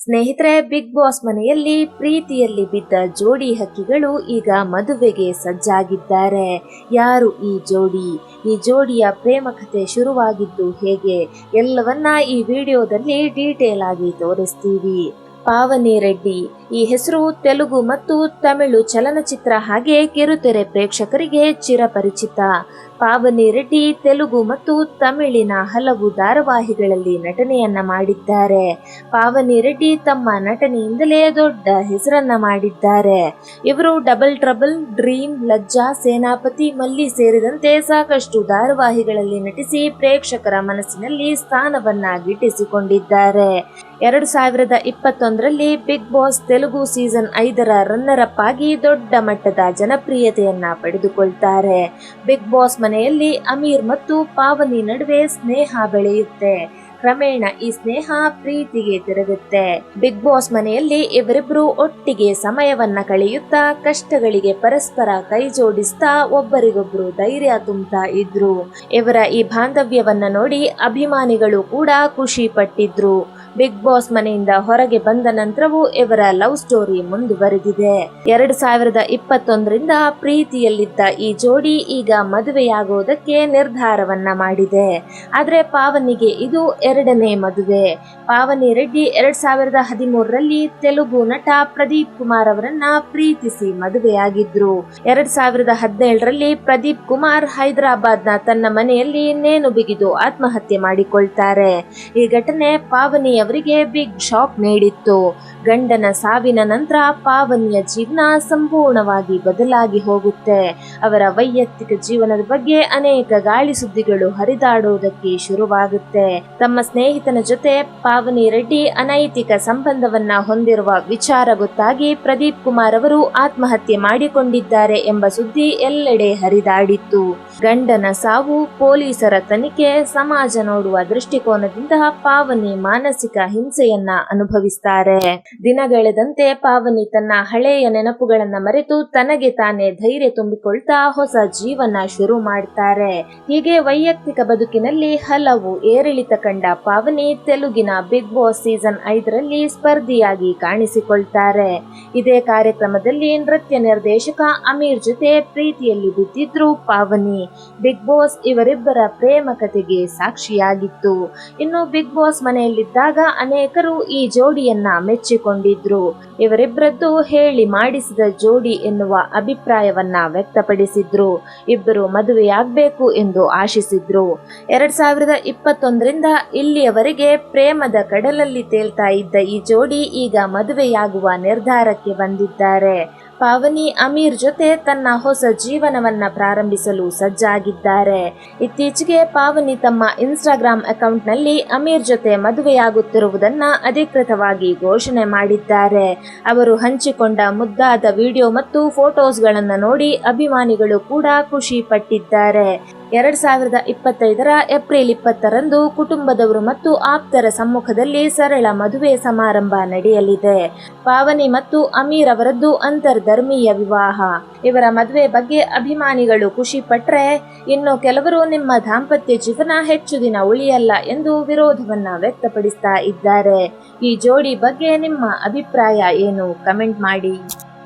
ಸ್ನೇಹಿತರೆ, big boss ಮನೆಯಲ್ಲಿ ಪ್ರೀತಿಯಲ್ಲಿ ಬಿದ್ದ ಜೋಡಿ ಹಕ್ಕಿಗಳು ಈಗ ಮದುವೆಗೆ ಸಜ್ಜಾಗಿದ್ದಾರೆ. ಯಾರು ಈ ಜೋಡಿ? ಈ ಜೋಡಿಯ ಪ್ರೇಮ ಕಥೆ ಶುರುವಾಗಿದ್ದು ಹೇಗೆ? ಎಲ್ಲವನ್ನ ಈ ವಿಡಿಯೋದಲ್ಲಿ ಡೀಟೇಲ್ ಆಗಿ ತೋರಿಸ್ತೀವಿ. ಪಾವನಿ ರೆಡ್ಡಿ ಈ ಹೆಸರು ತೆಲುಗು ಮತ್ತು ತಮಿಳು ಚಲನಚಿತ್ರ ಹಾಗೆ ಕಿರುತೆರೆ ಪ್ರೇಕ್ಷಕರಿಗೆ ಚಿರಪರಿಚಿತ. ಪಾವನಿ ರೆಡ್ಡಿ ತೆಲುಗು ಮತ್ತು ತಮಿಳಿನ ಹಲವು ಧಾರಾವಾಹಿಗಳಲ್ಲಿ ನಟನೆಯನ್ನ ಮಾಡಿದ್ದಾರೆ. ಪಾವನಿ ರೆಡ್ಡಿ ತಮ್ಮ ನಟನೆಯಿಂದಲೇ ದೊಡ್ಡ ಹೆಸರನ್ನ ಮಾಡಿದ್ದಾರೆ. ಇವರು Double Trouble, Dream, Lajja, Senapathi, Malli ಸೇರಿದಂತೆ ಸಾಕಷ್ಟು ಧಾರಾವಾಹಿಗಳಲ್ಲಿ ನಟಿಸಿ ಪ್ರೇಕ್ಷಕರ ಮನಸ್ಸಿನಲ್ಲಿ ಸ್ಥಾನವನ್ನ ಗಿಟ್ಟಿಸಿಕೊಂಡಿದ್ದಾರೆ. ಎರಡು ಸಾವಿರದ ಇಪ್ಪತ್ತೊಂದರಲ್ಲಿ ಬಿಗ್ ಬಾಸ್ ತೆಲುಗು ಸೀಸನ್ ಐದರ ರನ್ನರ್ ಅಪ್ ಆಗಿ ದೊಡ್ಡ ಮಟ್ಟದ ಜನಪ್ರಿಯತೆಯನ್ನ ಪಡೆದುಕೊಳ್ತಾರೆ. ಬಿಗ್ ಬಾಸ್ ಮನೆಯಲ್ಲಿ ಅಮೀರ್ ಮತ್ತು ಪಾವನಿ ನಡುವೆ ಸ್ನೇಹ ಬೆಳೆಯುತ್ತೆ. ಕ್ರಮೇಣ ಈ ಸ್ನೇಹ ಪ್ರೀತಿಗೆ ತಿರುಗುತ್ತೆ. ಬಿಗ್ ಬಾಸ್ ಮನೆಯಲ್ಲಿ ಇವರಿಬ್ರು ಒಟ್ಟಿಗೆ ಸಮಯವನ್ನ ಕಳೆಯುತ್ತಾ, ಕಷ್ಟಗಳಿಗೆ ಪರಸ್ಪರ ಕೈ ಜೋಡಿಸ್ತಾ ಒಬ್ಬರಿಗೊಬ್ರು ಧೈರ್ಯ ತುಂಬುತ್ತಾ ಇದ್ರು. ಇವರ ಈ ಬಾಂಧವ್ಯವನ್ನ ನೋಡಿ ಅಭಿಮಾನಿಗಳು ಕೂಡ ಖುಷಿ ಪಟ್ಟಿದ್ರು. ಬಿಗ್ ಬಾಸ್ ಮನೆಯಿಂದ ಹೊರಗೆ ಬಂದ ನಂತರವೂ ಇವರ ಲವ್ ಸ್ಟೋರಿ ಮುಂದುವರೆದಿದೆ. ಎರಡ್ ಸಾವಿರದ ಇಪ್ಪತ್ತೊಂದರಿಂದ ಪ್ರೀತಿಯಲ್ಲಿದ್ದ ಈ ಜೋಡಿ ಈಗ ಮದುವೆಯಾಗುವುದಕ್ಕೆ ನಿರ್ಧಾರವನ್ನ ಮಾಡಿದೆ. ಆದ್ರೆ ಪಾವನಿಗೆ ಇದು ಎರಡನೇ ಮದುವೆ. ಪಾವನಿ ರೆಡ್ಡಿ ಎರಡ್ ಸಾವಿರದ ಹದಿಮೂರರಲ್ಲಿ ತೆಲುಗು ನಟ ಪ್ರದೀಪ್ ಕುಮಾರ್ ಅವರನ್ನ ಪ್ರೀತಿಸಿ ಮದುವೆಯಾಗಿದ್ರು. ಎರಡ್ ಸಾವಿರದ ಹದಿನೇಳರಲ್ಲಿ ಪ್ರದೀಪ್ ಕುಮಾರ್ ಹೈದರಾಬಾದ್ನ ತನ್ನ ಮನೆಯಲ್ಲಿ ನೇಣು ಬಿಗಿದು ಆತ್ಮಹತ್ಯೆ ಮಾಡಿಕೊಳ್ತಾರೆ. ಈ ಘಟನೆ ಪಾವನಿ ಅವರಿಗೆ ಬಿಗ್ ಶಾಕ್ ನೀಡಿತ್ತು. ಗಂಡನ ಸಾವಿನ ನಂತರ ಪಾವನಿಯ ಜೀವನ ಸಂಪೂರ್ಣವಾಗಿ ಬದಲಾಗಿ ಹೋಗುತ್ತೆ. ಅವರ ವೈಯಕ್ತಿಕ ಜೀವನದ ಬಗ್ಗೆ ಅನೇಕ ಗಾಳಿ ಸುದ್ದಿಗಳು ಹರಿದಾಡುವುದಕ್ಕೆ ಶುರುವಾಗುತ್ತೆ. ತಮ್ಮ ಸ್ನೇಹಿತನ ಜೊತೆ ಪಾವನಿ ರೆಡ್ಡಿ ಅನೈತಿಕ ಸಂಬಂಧವನ್ನ ಹೊಂದಿರುವ ವಿಚಾರ ಗೊತ್ತಾಗಿ ಪ್ರದೀಪ್ ಕುಮಾರ್ ಅವರು ಆತ್ಮಹತ್ಯೆ ಮಾಡಿಕೊಂಡಿದ್ದಾರೆ ಎಂಬ ಸುದ್ದಿ ಎಲ್ಲೆಡೆ ಹರಿದಾಡಿತ್ತು. ಗಂಡನ ಸಾವು ಪೊಲೀಸರ ತನಿಖೆ ಸಮಾಜ ನೋಡುವ ದೃಷ್ಟಿಕೋನದಿಂದ ಪಾವನಿ ಮಾನಸಿಕ ಹಿಂಸೆಯನ್ನ ಅನುಭವಿಸ್ತಾರೆ. ದಿನಗಳೆದಂತೆ ಪಾವನಿ ತನ್ನ ಹಳೆಯ ನೆನಪುಗಳನ್ನ ಮರೆತು ತನಗೆ ತಾನೇ ಧೈರ್ಯ ತುಂಬಿಕೊಳ್ತಾ ಹೊಸ ಜೀವನ ಶುರು ಮಾಡ್ತಾರೆ. ಹೀಗೆ ವೈಯಕ್ತಿಕ ಬದುಕಿನಲ್ಲಿ ಹಲವು ಏರಿಳಿತ ಕಂಡ ಪಾವನಿ ತೆಲುಗಿನ ಬಿಗ್ ಬಾಸ್ ಸೀಸನ್ ಐದರಲ್ಲಿ ಸ್ಪರ್ಧಿಯಾಗಿ ಕಾಣಿಸಿಕೊಳ್ತಾರೆ. ಇದೇ ಕಾರ್ಯಕ್ರಮದಲ್ಲಿ ನೃತ್ಯ ನಿರ್ದೇಶಕ ಅಮೀರ್ ಜೊತೆ ಪ್ರೀತಿಯಲ್ಲಿ ಬಿದ್ದಿದ್ರು ಪಾವನಿ. ಬಿಗ್ ಬಾಸ್ ಇವರಿಬ್ಬರ ಪ್ರೇಮ ಕಥೆಗೆ ಸಾಕ್ಷಿಯಾಗಿತ್ತು. ಇನ್ನು ಬಿಗ್ ಬಾಸ್ ಮನೆಯಲ್ಲಿದ್ದಾಗ ಅನೇಕರು ಈ ಜೋಡಿಯನ್ನ ಮೆಚ್ಚಿಕೊಂಡಿದ್ರು. ಇವರಿಬ್ಬರದ್ದು ಹೇಳಿ ಮಾಡಿಸಿದ ಜೋಡಿ ಎನ್ನುವ ಅಭಿಪ್ರಾಯವನ್ನ ವ್ಯಕ್ತಪಡಿಸಿದ್ರು. ಇಬ್ಬರು ಮದುವೆಯಾಗಬೇಕು ಎಂದು ಆಶಿಸಿದ್ರು. ಎರಡ್ ಸಾವಿರದ ಇಪ್ಪತ್ತೊಂದರಿಂದ ಇಲ್ಲಿಯವರೆಗೆ ಪ್ರೇಮದ ಕಡಲಲ್ಲಿ ತೇಲ್ತಾ ಇದ್ದ ಈ ಜೋಡಿ ಈಗ ಮದುವೆಯಾಗುವ ನಿರ್ಧಾರಕ್ಕೆ ಬಂದಿದ್ದಾರೆ. ಪಾವನಿ ಅಮೀರ್ ಜೊತೆ ತನ್ನ ಹೊಸ ಜೀವನವನ್ನ ಪ್ರಾರಂಭಿಸಲು ಸಜ್ಜಾಗಿದ್ದಾರೆ. ಇತ್ತೀಚೆಗೆ ಪಾವನಿ ತಮ್ಮ ಇನ್ಸ್ಟಾಗ್ರಾಮ್ ಅಕೌಂಟ್ನಲ್ಲಿ ಅಮೀರ್ ಜೊತೆ ಮದುವೆಯಾಗುತ್ತಿರುವುದನ್ನ ಅಧಿಕೃತವಾಗಿ ಘೋಷಣೆ ಮಾಡಿದ್ದಾರೆ. ಅವರು ಹಂಚಿಕೊಂಡ ಮುದ್ದಾದ ವಿಡಿಯೋ ಮತ್ತು ಫೋಟೋಸ್ಗಳನ್ನು ನೋಡಿ ಅಭಿಮಾನಿಗಳು ಕೂಡ ಖುಷಿ ಪಟ್ಟಿದ್ದಾರೆ. ಎರಡ್ ಸಾವಿರದ ಇಪ್ಪತ್ತೈದರ ಏಪ್ರಿಲ್ ಇಪ್ಪತ್ತರಂದು ಕುಟುಂಬದವರು ಮತ್ತು ಆಪ್ತರ ಸಮ್ಮುಖದಲ್ಲಿ ಸರಳ ಮದುವೆ ಸಮಾರಂಭ ನಡೆಯಲಿದೆ. ಪಾವನಿ ಮತ್ತು ಅಮೀರ್ ಅವರದ್ದು ಅಂತರ್ಧರ್ಮೀಯ ವಿವಾಹ. ಇವರ ಮದುವೆ ಬಗ್ಗೆ ಅಭಿಮಾನಿಗಳು ಖುಷಿ ಪಟ್ರೆ, ಇನ್ನು ಕೆಲವರು ನಿಮ್ಮ ದಾಂಪತ್ಯ ಜೀವನ ಹೆಚ್ಚು ದಿನ ಉಳಿಯಲ್ಲ ಎಂದು ವಿರೋಧವನ್ನ ವ್ಯಕ್ತಪಡಿಸ್ತಾ ಇದ್ದಾರೆ. ಈ ಜೋಡಿ ಬಗ್ಗೆ ನಿಮ್ಮ ಅಭಿಪ್ರಾಯ ಏನು? ಕಮೆಂಟ್ ಮಾಡಿ.